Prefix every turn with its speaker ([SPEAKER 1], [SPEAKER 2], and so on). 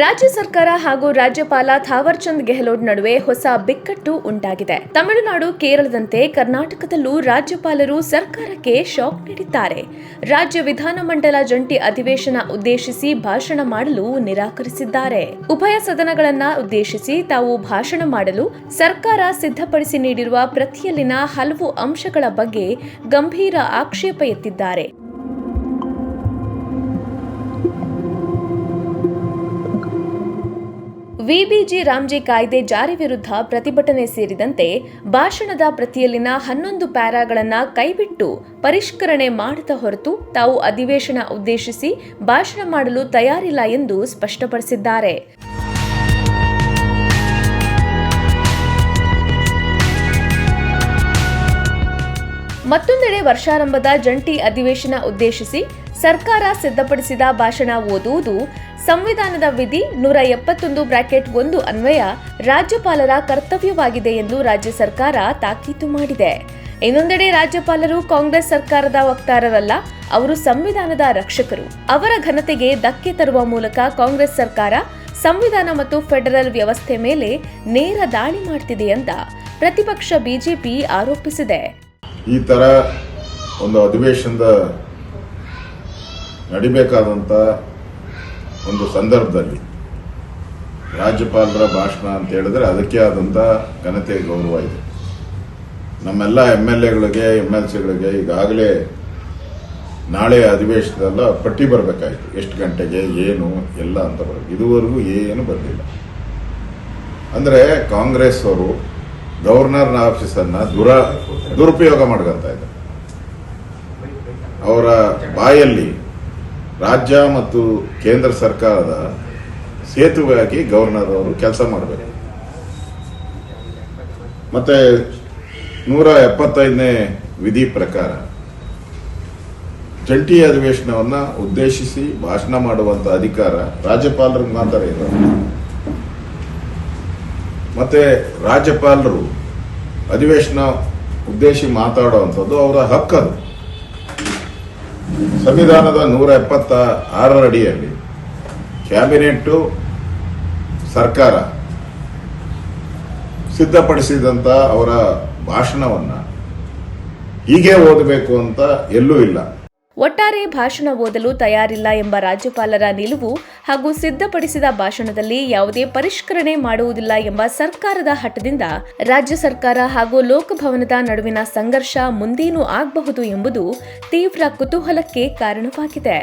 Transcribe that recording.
[SPEAKER 1] ರಾಜ್ಯ ಸರ್ಕಾರ ಹಾಗೂ ರಾಜ್ಯಪಾಲ ಥಾವರ್ಚಂದ್ ಗೆಹ್ಲೋಟ್ ನಡುವೆ ಹೊಸ ಬಿಕ್ಕಟ್ಟು ಉಂಟಾಗಿದೆ. ತಮಿಳುನಾಡು, ಕೇರಳದಂತೆ ಕರ್ನಾಟಕದಲ್ಲೂ ರಾಜ್ಯಪಾಲರು ಸರ್ಕಾರಕ್ಕೆ ಶಾಕ್ ನೀಡಿದ್ದಾರೆ. ರಾಜ್ಯ ವಿಧಾನಮಂಡಲ ಜಂಟಿ ಅಧಿವೇಶನ ಉದ್ದೇಶಿಸಿ ಭಾಷಣ ಮಾಡಲು ನಿರಾಕರಿಸಿದ್ದಾರೆ. ಉಭಯ ಸದನಗಳನ್ನ ಉದ್ದೇಶಿಸಿ ತಾವು ಭಾಷಣ ಮಾಡಲು ಸರ್ಕಾರ ಸಿದ್ಧಪಡಿಸಿ ನೀಡಿರುವ ಪ್ರತಿಯಲ್ಲಿನ ಹಲವು ಅಂಶಗಳ ಬಗ್ಗೆ ಗಂಭೀರ ಆಕ್ಷೇಪ ಎತ್ತಿದ್ದಾರೆ. ವಿಬಿಜಿ ರಾಮ್ಜಿ ಕಾಯ್ದೆ ಜಾರಿ ವಿರುದ್ಧ ಪ್ರತಿಭಟನೆ ಸೇರಿದಂತೆ ಭಾಷಣದ ಪ್ರತಿಯಲ್ಲಿನ ಹನ್ನೊಂದು ಪ್ಯಾರಾಗಳನ್ನು ಕೈಬಿಟ್ಟು ಪರಿಷ್ಕರಣೆ ಮಾಡದ ಹೊರತು ತಾವು ಅಧಿವೇಶನ ಉದ್ದೇಶಿಸಿ ಭಾಷಣ ಮಾಡಲು ತಯಾರಿಲ್ಲ ಎಂದು ಸ್ಪಷ್ಟಪಡಿಸಿದ್ದಾರೆ. ಮತ್ತೊಂದೆಡೆ ವರ್ಷಾರಂಭದ ಜಂಟಿ ಅಧಿವೇಶನ ಉದ್ದೇಶಿಸಿ ಸರ್ಕಾರ ಸಿದ್ಧಪಡಿಸಿದ ಭಾಷಣ ಓದುವುದು ಸಂವಿಧಾನದ ವಿಧಿ ನೂರ ಎಪ್ಪತ್ತೊಂದು ಬ್ರಾಕೆಟ್ ಒಂದು ಅನ್ವಯ ರಾಜ್ಯಪಾಲರ ಕರ್ತವ್ಯವಾಗಿದೆ ಎಂದು ರಾಜ್ಯ ಸರ್ಕಾರ ತಾಕೀತು ಮಾಡಿದೆ. ಇನ್ನೊಂದೆಡೆ ರಾಜ್ಯಪಾಲರು ಕಾಂಗ್ರೆಸ್ ಸರ್ಕಾರದ ವಕ್ತಾರರಲ್ಲ, ಅವರು ಸಂವಿಧಾನದ ರಕ್ಷಕರು. ಅವರ ಘನತೆಗೆ ಧಕ್ಕೆ ತರುವ ಮೂಲಕ ಕಾಂಗ್ರೆಸ್ ಸರ್ಕಾರ ಸಂವಿಧಾನ ಮತ್ತು ಫೆಡರಲ್ ವ್ಯವಸ್ಥೆ ಮೇಲೆ ನೇರ ದಾಳಿ ಮಾಡ್ತಿದೆ ಅಂತ ಪ್ರತಿಪಕ್ಷ ಬಿಜೆಪಿ ಆರೋಪಿಸಿದೆ.
[SPEAKER 2] ಈ ತರ ಒಂದು ಅಧಿವೇಶನದ ನಡಿಬೇಕಾದಂಥ ಒಂದು ಸಂದರ್ಭದಲ್ಲಿ ರಾಜ್ಯಪಾಲರ ಭಾಷಣ ಅಂತ ಹೇಳಿದ್ರೆ ಅದಕ್ಕೆ ಆದಂಥ ಘನತೆ ಗೌರವ ಇದೆ. ನಮ್ಮೆಲ್ಲ ಎಂ ಎಲ್ ಎಗಳಿಗೆ ಎಂ ಎಲ್ ಸಿಗಳಿಗೆ ಈಗಾಗಲೇ ನಾಳೆ ಅಧಿವೇಶನದಲ್ಲ ಪಟ್ಟಿ ಬರಬೇಕಾಯಿತು. ಎಷ್ಟು ಗಂಟೆಗೆ, ಏನು, ಎಲ್ಲ ಅಂತ ಬರಬೇಕು. ಇದುವರೆಗೂ ಏನು ಬರಲಿಲ್ಲ. ಅಂದರೆ ಕಾಂಗ್ರೆಸ್ ಅವರು ಗವರ್ನರ್ ಆಫೀಸನ್ನ ದುರ, ದುರುಪಯೋಗ ಮಾಡ್ಕೊಂತ ಇದ್ದಾರೆ. ಅವರ ಬಾಯಲ್ಲಿ ರಾಜ್ಯ ಮತ್ತು ಕೇಂದ್ರ ಸರ್ಕಾರದ ಸೇತುವೆಯಾಗಿ ಗವರ್ನರ್ ಅವರು ಕೆಲಸ ಮಾಡಬೇಕು. ಮತ್ತೆ ನೂರ ಎಪ್ಪತ್ತೈದನೇ ವಿಧಿ ಪ್ರಕಾರ ಜಂಟಿ ಅಧಿವೇಶನವನ್ನ ಉದ್ದೇಶಿಸಿ ಭಾಷಣ ಮಾಡುವಂತ ಅಧಿಕಾರ ರಾಜ್ಯಪಾಲರಿಗೆ ಮಾತ್ರ ಮತ್ತೆ ರಾಜ್ಯಪಾಲರು ಅಧಿವೇಶನ ಉದ್ದೇಶಿ ಮಾತಾಡುವಂಥದ್ದು ಅವರ ಹಕ್ಕದು. ಸಂವಿಧಾನದ ನೂರ ಎಪ್ಪತ್ತ ಆರರ ಅಡಿಯಲ್ಲಿ ಸರ್ಕಾರ ಸಿದ್ಧಪಡಿಸಿದಂತ ಅವರ ಭಾಷಣವನ್ನ ಹೀಗೆ ಓದಬೇಕು ಅಂತ ಎಲ್ಲೂ ಇಲ್ಲ.
[SPEAKER 1] ಒಟ್ಟಾರೆ ಭಾಷಣ ಓದಲು ತಯಾರಿಲ್ಲ ಎಂಬ ರಾಜ್ಯಪಾಲರ ನಿಲುವು ಹಾಗೂ ಸಿದ್ಧಪಡಿಸಿದ ಭಾಷಣದಲ್ಲಿ ಯಾವುದೇ ಪರಿಷ್ಕರಣೆ ಮಾಡುವುದಿಲ್ಲ ಎಂಬ ಸರ್ಕಾರದ ಹಠದಿಂದ ರಾಜ್ಯ ಸರ್ಕಾರ ಹಾಗೂ ಲೋಕಭವನದ ನಡುವಿನ ಸಂಘರ್ಷ ಮುಂದೇನೂ ಆಗಬಹುದು ಎಂಬುದು ತೀವ್ರ ಕುತೂಹಲಕ್ಕೆ ಕಾರಣವಾಗಿದೆ.